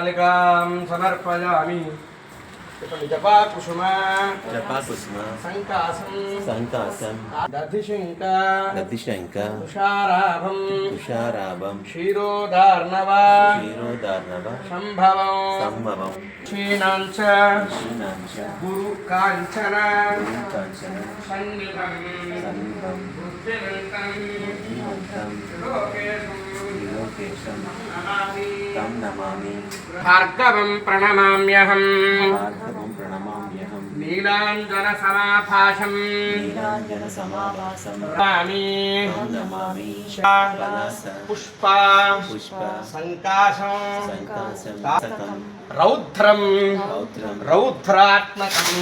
మాలికాం సమర్పయామి చెప్పండి జపా కుసుమ జపాకుస్మ సంకాసం సంకాసం దధిశంక దదిశంక తుషారాభం తుషారాభం క్షీరోదార్ణవ క్షీరోదార్ణవ సంభవం సంభవం క్షీణాంచ క్షీణాంశ గురు కాంచన కాంచన సన్నిధం సన్నిధం బుద్ధిమంతం ధీమంతం లోకేశం త్రిలోకేశం నమామి. తం నీలాంజన సమాభాషం పుష్ప సంకాశం రౌద్రం రౌద్రం రౌద్రాత్మకం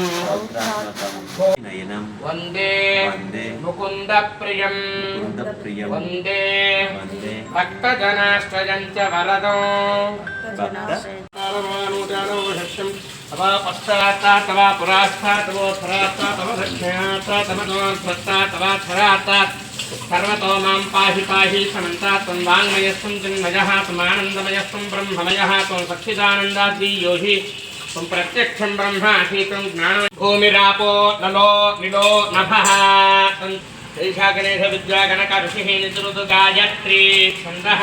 వందే వందే ముకుంద ప్రియం వందే భక్తజనాశ్రయం చ వరదం భక్త तव पश्चात्ता तव पुरास्ता तवोत्तरास्ता तव दक्षिणास्ता तव नोत्पत्ता तवात्थरास्ता सर्वतो मां पाहि पाहि समन्ता त्वं वाङ्मयस्त्वं चिन्मयः त्वमानन्दमयस्त्वं ब्रह्ममयः त्वं सच्चिदानन्दाद्वीयो हि त्वं प्रत्यक्षं ब्रह्मासि त्वं ज्ञान भूमिरापो नलो निलो नभः त्वं शैषा गणेशविद्यागणकऋषिः नितरुतु गायत्री छन्दः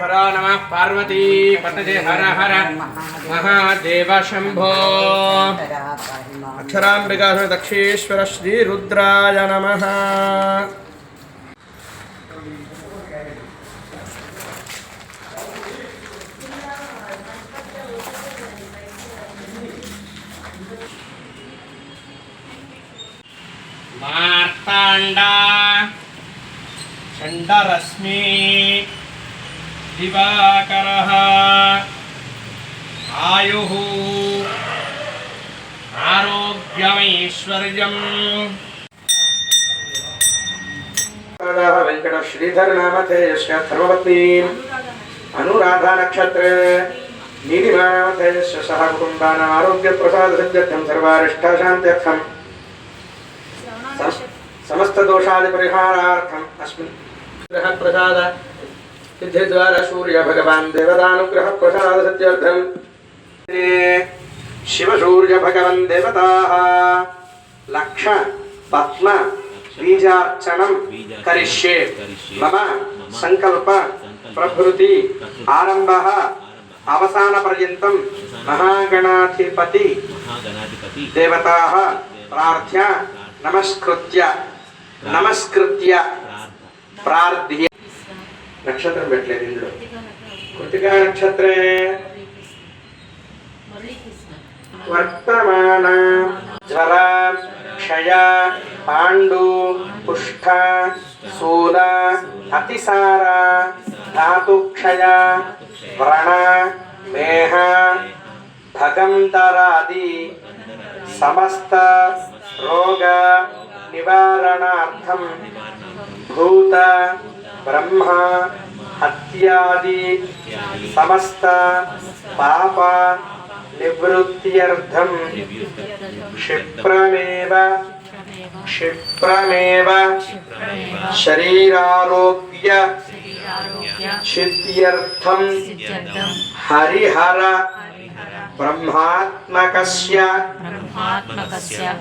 హర నమ పార్వతీ పతజే హర హర మహాదేవ శంభో అక్షరాంబికా దక్షేశ్వర శ్రీ రుద్రాయ నమ మార్తాండా दिवाकरः। आयुः आरोग्यमैश्वर्यम्। वेङ्कटश्रीधरनामधेयश्च धर्मपत्नीम्। अनुराधानक्षत्रे नीलिमानामधेयश्च सह कुटुम्बानाम् आरोग्यप्रसादसिद्ध्यर्थं सर्वारिष्ठाशान्त्यर्थम्। समस्तदोषादिपरिहारार्थम् अस्मिन् गृहप्रसाद ప్రసాద సంజర్థం సర్వారిష్టాశాంత్యర్థం సమస్త దోషాది పరిహారార్థం అస్మిన్ గ్రహ ప్రసాద సిద్ధి ద్వారా సూర్య భగవాన్ దేవతానుగ్రహ ప్రసాద సత్యార్థం. శివ సూర్య భగవన్ దేవతా. లక్ష పద్మ బీజార్చనం కరిష్యే. మమ సంకల్ప ప్రభృతి ఆరంభ అవసాన. పర్యంతం మహాగణాధిపతి. దేవతా. ప్రార్థ్య నమస్కృత్య నమస్కృత్య ప్రార్థ. ప్రార్థ్య. నక్షత్రం పెట్టలేదు ఇందులో. కృతికా నక్షత్రే. వర్తమాన జ్వర క్షయ పాండు పుష్ట శూల అతిసార ధాతుక్షయ వ్రణ మేహ భగంతరాది సమస్త రోగ నివారణార్థం భూత ब्रह्म अत्यादि समस्त पाप निवृत्त्यर्थम। क्षिप्रमेव। क्षिप्रमेव। शरीरारोग्य। क्षित्यर्थम। हरिहर। ब्रह्मात्मक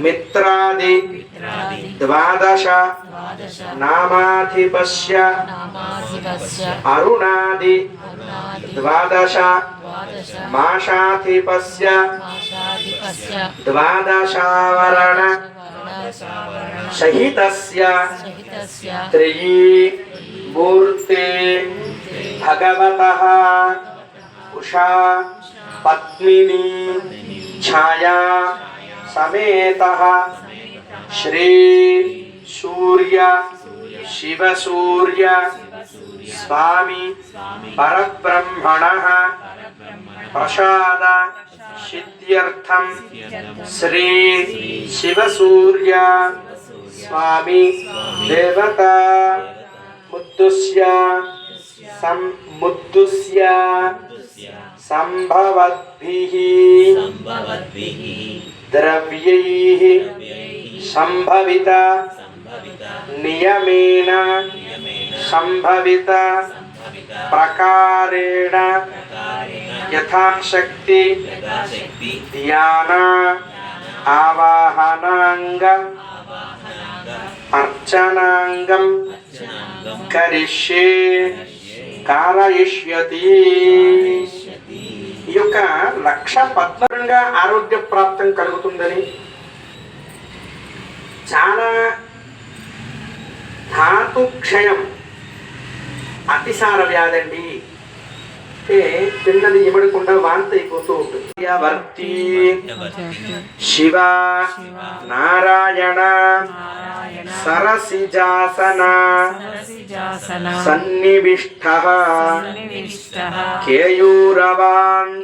मित्रादि द्वादश नामाधिपस्य अरुणादि द्वादश माषाधिपस्य द्वादशावरण सहितस्य त्रयी मूर्ति भगवतः उषा पत्नी छाया समेत श्री सूर्य, शिवसूर्य, स्वामी परब्रह्मण प्रसाद सिद्ध्यर्थ श्री शिवसूर्य, स्वामी देवता। मुद्दुष्य सं मुद्दुष्य సంభవద్భిః. సంభవద్భిః. ద్రవ్యైః సంభవిత. సంభవిత. నియమేన. సంభవిత. ప్రకారేణ. కారేణ యథాశక్తి. ధ్యాన. ఆవాహనాంగ. అర్చనాంగం. కరిష్యే. కారయిష్యతి. ఈ యొక్క లక్ష పద్మరంగా ఆరోగ్య ప్రాప్తం కలుగుతుందని చాలా ధాతుక్షయం అతిసార వ్యాధండి అంటే తిన్నది ఇవ్వకుండా వాంత అయిపోతూ ఉంటుంది. వర్తి శివ నారాయణ సరసిజాసన సన్నివిష్ట కేయూరవాన్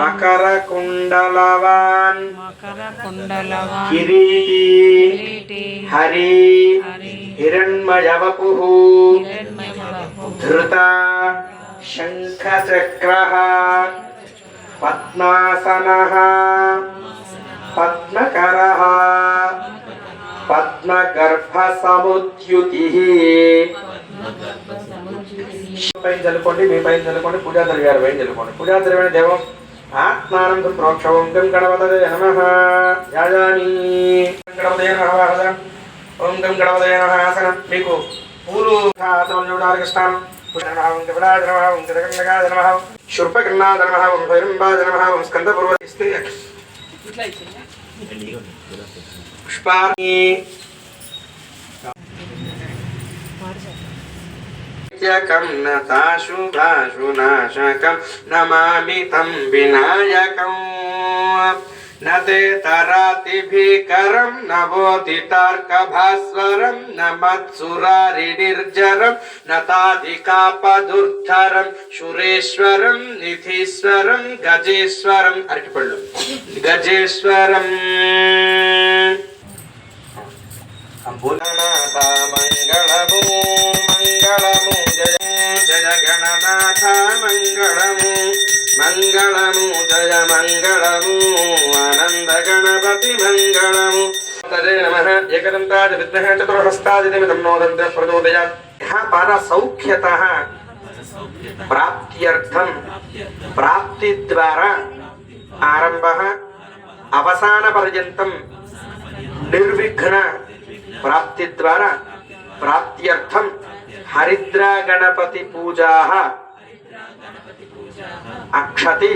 మకర కుండలవాన్ మకరకుండలవాన్ కిరీటి హరి హిరణ్మయవపు ధృత శంఖచక్ర పద్మాసన పద్మకర పద్మగర్భసముద్యుతి పైన చల్లుకోండి మీ పైన చల్లుకోండి పూజా గారి పైన చల్లుకోండి పూజా ద్రవ్యాన్ని దేవం ఆత్మానందం ప్రోక్షవంకం గణపతయ నమ. యాజామి గణపతయ నమ ఓం గం గణపతయ నమ ఆసనం. మీకు పూలు ఆసనం చూడడానికి స్నానం. శుర్పకర్ణాద నమ ఓం భైరంబాద నమ ఓం స్కందపూర్వ పుష్పాన్ని నిత్యకం నతాశుభాశునాశకం నమామి తం వినాయకం. నతే తరాతిభికరం నవోదితార్కభాస్వరం నమత్సురారి నిర్జరం నతాధికాపదుర్ధరం శురేశ్వరం నిధీశ్వరం గజేశ్వరం అరటిపళ్ళు గజేశ్వరం అంబులనాథ మంగళము మంగళము జయ జయ గణనాథ మంగళము మంగళము జయ మంగళము ఆనంద గణపతి మంగళము. తదే నమ. ఏకదంతాది విద్మహే చతుర్హస్తాది తన్నోదంత ప్రచోదయాత్. యః పర సౌఖ్యతః ప్రాప్త్యర్థం. ప్రాప్తి ద్వారా ఆరంభ. అవసాన పర్యంతం. నిర్విఘ్న ప్రాప్తి ద్వారా ప్రాప్త్యర్థం. హరిద్రా గణపతి పూజా. అక్షతి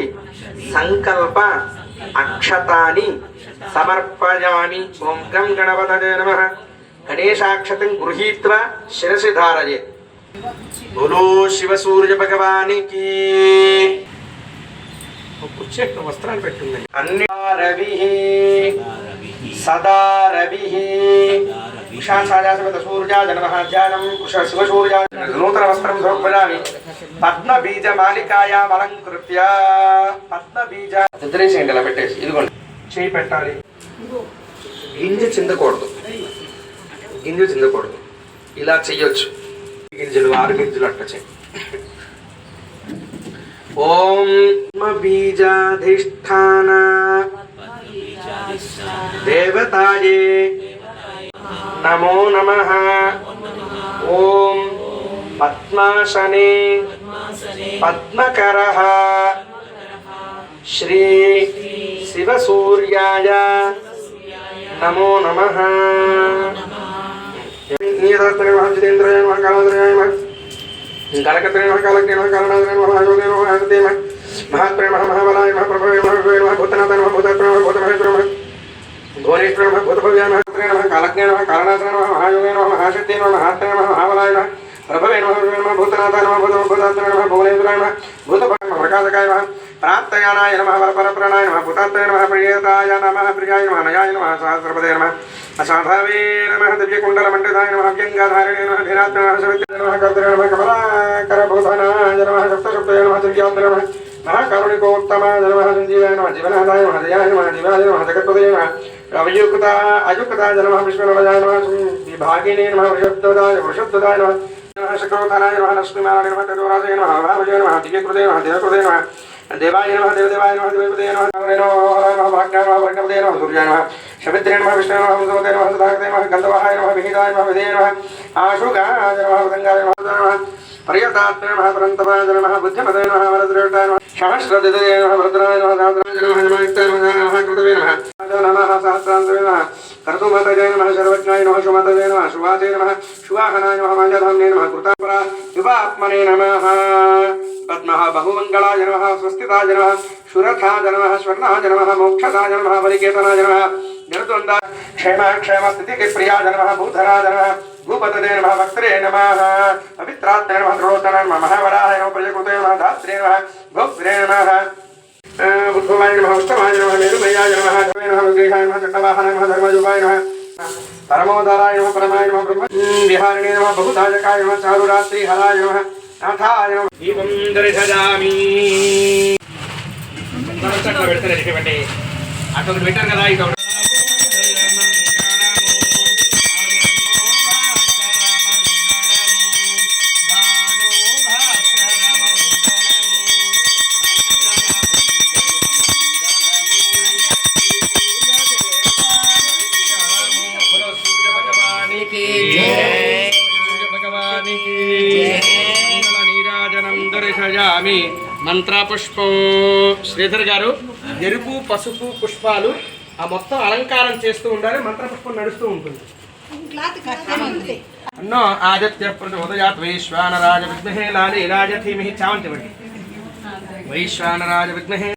సంకల్ప అక్షతాని సమర్పయామి ఓం గం గణపతదే నమ. గణేశాక్షతం గృహీత్వా శిరసి ధారయే. బోలో శివ సూర్య భగవానికి కుర్చీ వస్త్రాలు పెట్టుంది అన్ని రవి. సదా రవి. శివసూర్యా నూతన వస్త్రం సమర్పయామి. పద్మ బీజ మాలికాయాం అలంకృత్య పద్మ బీజ నిద్రేసేయండి ఇలా పెట్టేసి ఇదిగోండి. చేయి పెట్టాలి. గింజ చిందకూడదు. గింజ చిందకూడదు. ఇలా చెయ్యొచ్చు. గింజలు ఆరు గింజలు అట్ట చెయ్యి. ఓం బీజాధిష్టాన దేవతాయే నమో నమ ఓం పద్మాసనే పద్మకర శ్రీ శివసూర్యాయ నమో నమ జితేంద్రాయ నమ కాళోదరాయ నమ కలకత్రే నమ కాలజ్ఞ నమ కాలనాథ నమ మహాయోగే నమ మహాదే నమ మహాత్రే నమ మహాబలాయ నమ ప్రభవే నమ భవే భువనేశ్వర నమ భూతభవ్య నమ హత్రే నమ కాలజ్ఞ నమ కాలనాథ నమ మహాయోగే నమ మహాశక్తి నమ మహాత్రే నమ మహాబలాయ నమ ప్రభవే నమ నమ భూతనాథ నమ భూత భూతాత్మ నమ భువనేశ్వరాయ నమ భూతభ ప్రకాశకాయ నమ ప్రాప్తయానాయ నమ పరప్రాణాయ నమ భూతాత్రే నమ ప్రియేతాయ నమ ప్రియాయ నమ నయాయ నమ సహస్రపదే నమ అసాధావే నమ దివ్యకుండలమండితాయ నమ అవ్యంగాధారిణే నమ ధీరాత్మ సవిత్రే నమ కర్తరే నమ కమలాకరభూషణాయ నమ సప్తశుక్తయ నమ దివ్యాంతర నమ మహాకరుణికోత్తమాయ నమ సంజీవాయ నమ జీవనాదాయ నమ దయాయ నమ జీవాయ నమ జగత్పదే నమ అవియుక్త అయుక్తాయ నమ విష్ణునవజాయ నమ విభాగినే నమ వృషద్వదాయ వృషద్వదాయ నమ నమ శక్రోధనాయ నమ లక్ష్మీనారాయణ నమ తదోరాజయ నమ భావజయ నమ దివ్యకృతే నమ దేవకృతే నమ దేవాయ నమ దేవదేవాయ నమ దేవదే నమ నమ నమ భాగ్యాయ నమ వర్గపదే నమ సూర్యాయ నమ శమిత్రే నమ విష్ణు నమ హంసవతే నమ సదాకతే నమ గంధవాహాయ నమ విహితాయ నమ విధేయ నమ ఆశుగాయ నమ వదంగాయ నమ నమ పర్యతాత్మ నమ పరంతపాయ నమ బుద్ధిమతే నమ వరద్రేష్టాయ నమ సహస్రదిదయ నమ భద్రాయ నమ దాద్రాయ నమ హనుమయుక్తాయ నమ నమ కృతవే నమ నమ సహస్రాంతవే నమ కర్తుమతజయ నమ సర్వజ్ఞాయ నమ సుమతజయ నమ సువాసే నమ సువాహనాయ నమ మాల్యధామ్నే నమ కృతాపరా యువాత్మనే నమః పద్మః బహుమంగళాయ నమః స్వస్తితాయ నమః శురథాయ నమః స్వర్ణాయ నమః మోక్షదాయ నమః బలికేతనాయ నమః నిర్ద్వంద క్షేమ క్షేమ స్థితికి ప్రియాయ నమః భూధరాయ నమః భూపతదే నమః భక్త్రే నమః పవిత్రాత్మే నమః ద్రోతన నమః మహావరాయ నమః ప్రజకృతే నమః ధాత్రే నమః. భోక్త్రే నమః ఉద్భవాయ నమః ఉత్తమాయ నమః మేరుమయాయ నమః ధవే నమః విగ్రహాయ నమః చండవాహన నమః ధర్మజుగాయ నమః. పరమోదరాయ నమః పరమాయ నమః బ్రహ్మ విహారిణే నమః బహుదాయకాయ నమః చారురాత్రి హరాయ నమః నాథాయ నమః. దీపం దర్శయామి పెడతారు అటు ఒకటి పెట్టారు కదా ఇటు మంత్రపుష్పం. శ్రీధర్ గారు ఎరుపు పసుపు పుష్పాలు ఆ మొత్తం అలంకారం చేస్తూ ఉండాలి మంత్ర పుష్పం నడుస్తూ ఉంటుంది. అన్నో ఆదిత్య ఉదయాత్ వైశ్వానరాజ విద్మహే లాలి రాజ ధీమహి చావంతి వంటి. వైశ్వానరాజ విద్మహే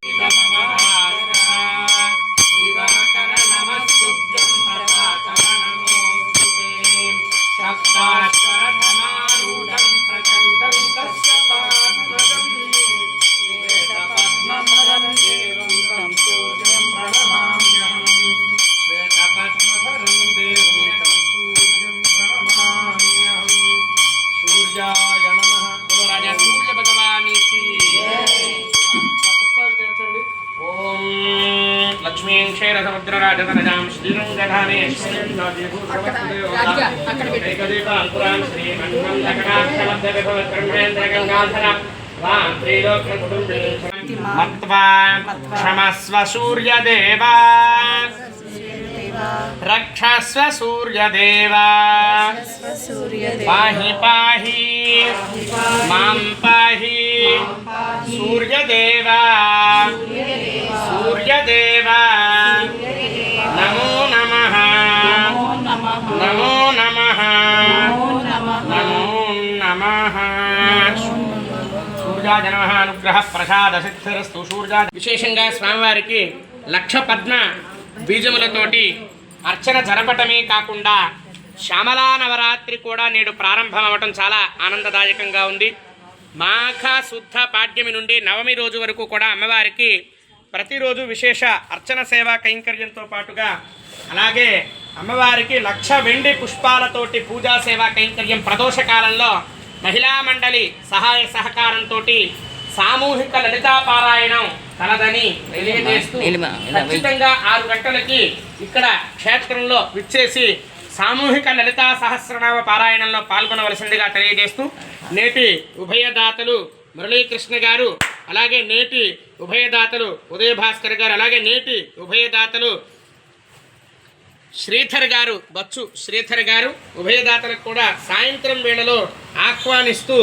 క్షీరసముద్రరాజతనజాం శ్రీరంగధామేశ్వరీం ఏకదీప అంకురాం శ్రీమన్మందకటాక్షమద్భవత్బ్రహ్మేంద్రగంగాధర వాం త్రైలోక్యకుటుంబినీ మత్వా క్షమస్వ సూర్యదేవా రక్షస్వ సూర్యదేవా పాహి పాహి మాం పాహి సూర్యదేవా సూర్యదేవా నమో నమః నమో నమః నమో నమః సూర్యాజ నమః అనుగ్రహ ప్రసాద సిద్ధిరస్తు సూర్యా విశేషంగా స్వామివారికి లక్ష పద్మ బీజములతోటి అర్చన జరపటమే కాకుండా శ్యామలా నవరాత్రి కూడా నేడు ప్రారంభం అవ్వటం చాలా ఆనందదాయకంగా ఉంది. మాఘ శుద్ధ పాడ్యమి నుండి నవమి రోజు వరకు కూడా అమ్మవారికి ప్రతిరోజు విశేష అర్చన సేవా కైంకర్యంతో పాటుగా అలాగే అమ్మవారికి లక్ష వెండి పుష్పాలతోటి పూజా సేవా కైంకర్యం ప్రదోష కాలంలో మహిళా మండలి సహాయ సహకారంతో సామూహిక లలితా పారాయణం కలదని తెలియజేస్తూ ఖచ్చితంగా ఆరు గంటలకి ఇక్కడ క్షేత్రంలో విచ్చేసి సామూహిక లలితా సహస్రనామ పారాయణంలో పాల్గొనవలసిందిగా తెలియజేస్తూ నేటి ఉభయదాతలు మురళీకృష్ణ గారు అలాగే నేటి ఉభయదాతలు ఉదయ భాస్కర్ గారు అలాగే నేటి ఉభయదాతలు శ్రీధర్ గారు బచ్చు శ్రీధర్ గారు ఉభయదాతలకు కూడా సాయంత్రం వేళలో ఆహ్వానిస్తూ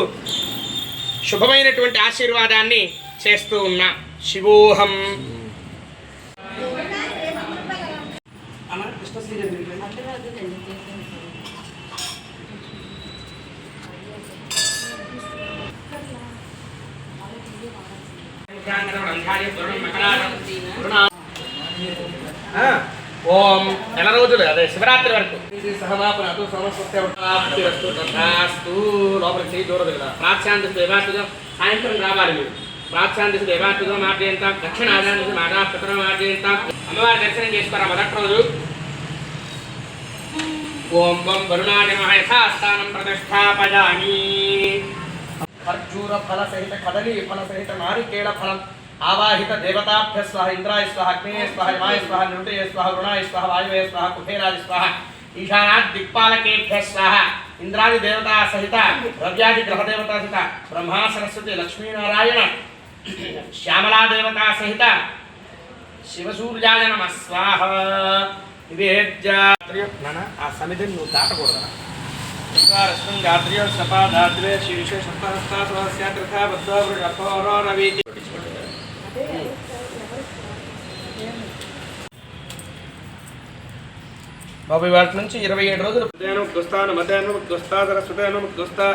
శుభమైనటువంటి ఆశీర్వాదాన్ని చేస్తూ ఉన్నా. శివోహం. ఆ, ఓం నెల రోజులు అదే శివరాత్రి వరకు. సహమాపన అటు సమస్యస్తు తథాస్తు లోపలికి చేయి దూరదు కదా. ప్రాచ్యాంతి దేవాతుజం సాయంత్రం రావాలి మీరు. ప్రాచ్యాంతి దేవాతుజం మార్జయంతాం దక్షిణ ఆదానికి మాదా పితరం అమ్మవారి దర్శనం చేసుకోరా మొదటి రోజు. ఓం వం వరుణాయ నమః యథాస్థానం ప్రతిష్టాపయామి. ఖర్జూర ఫల సహిత కదలి ఫల సహిత నారికేళ ఫలం. ఆవాహిత దేవతాభ్య స్వహ ఇంద్రాయ స్వహ అగ్నేయ స్వహ యమాయ స్వహ నిరుతయ స్వహ వరుణాయ స్వహ వాయువే స్వహ కుబేరాయ స్వహ ఈశానాద్ దిక్పాలకేభ్య స్వహ ఇంద్రాది దేవతా సహిత ద్రవ్యాది గ్రహ దేవతా సహిత బ్రహ్మా సరస్వతి లక్ష్మీనారాయణ శ్యామలా దేవతా సహిత శివసూర్యాయ నమ స్వాహ నివేద్య. ఆ సమిధిని నువ్వు దాటకూడదు రస్మిన్ గాత్రియో సపాదాద్వే శీర్ష సప్తహస్తాసవస్య కృథా బద్ధో రవీతి బాబు వాటి నుంచి ఇరవై ఏడు రోజులు ఉదయానం దుస్తాను మధ్యాహ్నం దుస్తా సరస్వతానం దుస్తా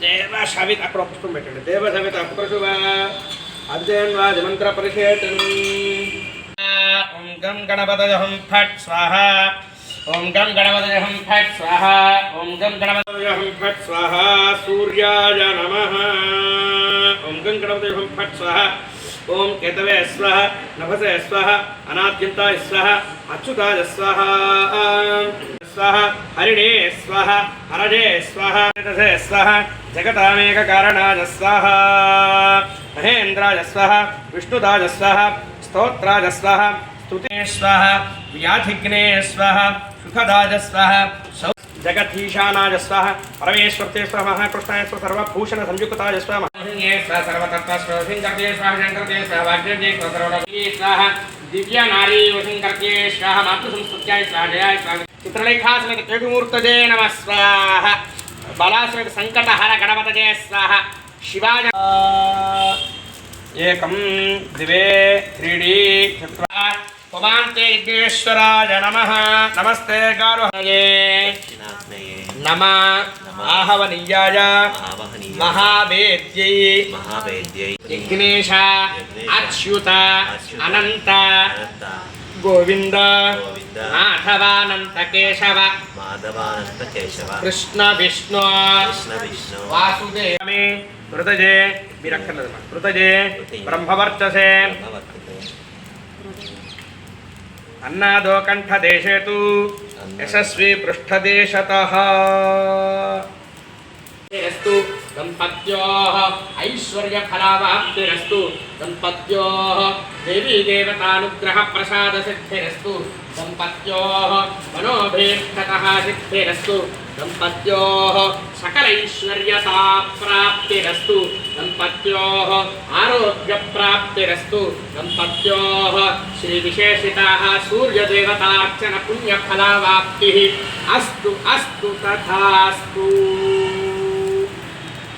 దేవ సవిత అక్కడ ఒక పుష్పం పెట్టండి. దేవ సవిత అపుకృషువ అధ్యయన్వాది మంత్ర పరిషేతనం ఓం గం గణపతయహం ఫట్ స్వాహ. ఓం గం గణపతయహం ఫట్ స్వాహ. ఓం గం గణపతయహం ఫట్ స్వాహ. సూర్యాయ నమః. ఓం గం గణపతయహం ఫట్ స్వాహ. ఓం కేతవే స్వహ నభసే స్వహ అనాద్యంతాయ స్వహ అచ్యుతాయ స్వహ. స్వహ హరిణే స్వహ హరజే స్వహ తసే స్వహ జగతామేక కారణాయ స్వహ. మహేంద్రాయ స్వహ విష్ణుదాయ స్వహ స్తోత్రాయ స్వహ స్తుతే స్వహ వ్యాధిగ్నే స్వహ సుఖదాయ స్వహ సౌ జగధీశానాయ స్వహ పరమేశ్వర్తే స్వ మహాకృష్ణాయ స్వ సర్వభూషణ సంయుక్తాయ స్వ మహింగే స్వ సర్వతత్వ స్వ సింకర్తే స్వ శంకర్తే స్వ వాగ్యతే స్వ సర్వడే స్వ దివ్య నారీ వసింకర్తే స్వ మాతృ సంస్కృత్యాయ స్వ జయాయ స్వ చిత్రలేఖాసమిత కేటుమూర్తజే నమ ఆహవనీయాయ మహావేద్యై. మహావేద్యై. యజ్ఞేశ అచ్యుత అనంత. గోవింద. మాధవానంత కేశవ మాధవానంత కేశవ కృష్ణ విష్ణు. కృష్ణ విష్ణు. వాసుదేవమే. మృతజే. మీరు అక్కర్లేదు మృతజే. బ్రహ్మవర్చసే. అన్నాదో కంఠదేశే తు యశస్వి పృష్ఠదేశతః. రస్తు దంపత్యోః ఐశ్వర్యఫలావాప్తిరస్తు దంపత్యోః దేవీ దేవతానుగ్రహ ప్రసాద సిద్ధిరస్తు. దంపత్యోః మనోభీష్టతః సిద్ధిరస్తు దంపత్యోః సకలైశ్వర్యతా ప్రాప్తిరస్తు దంపత్యోః ఆరోగ్యప్రాప్తిరస్తు దంపత్యోః శ్రీవిశేషితాः సూర్యదేవతార్చన పుణ్యఫలావాప్తిः అస్తు అస్తు తథాస్తు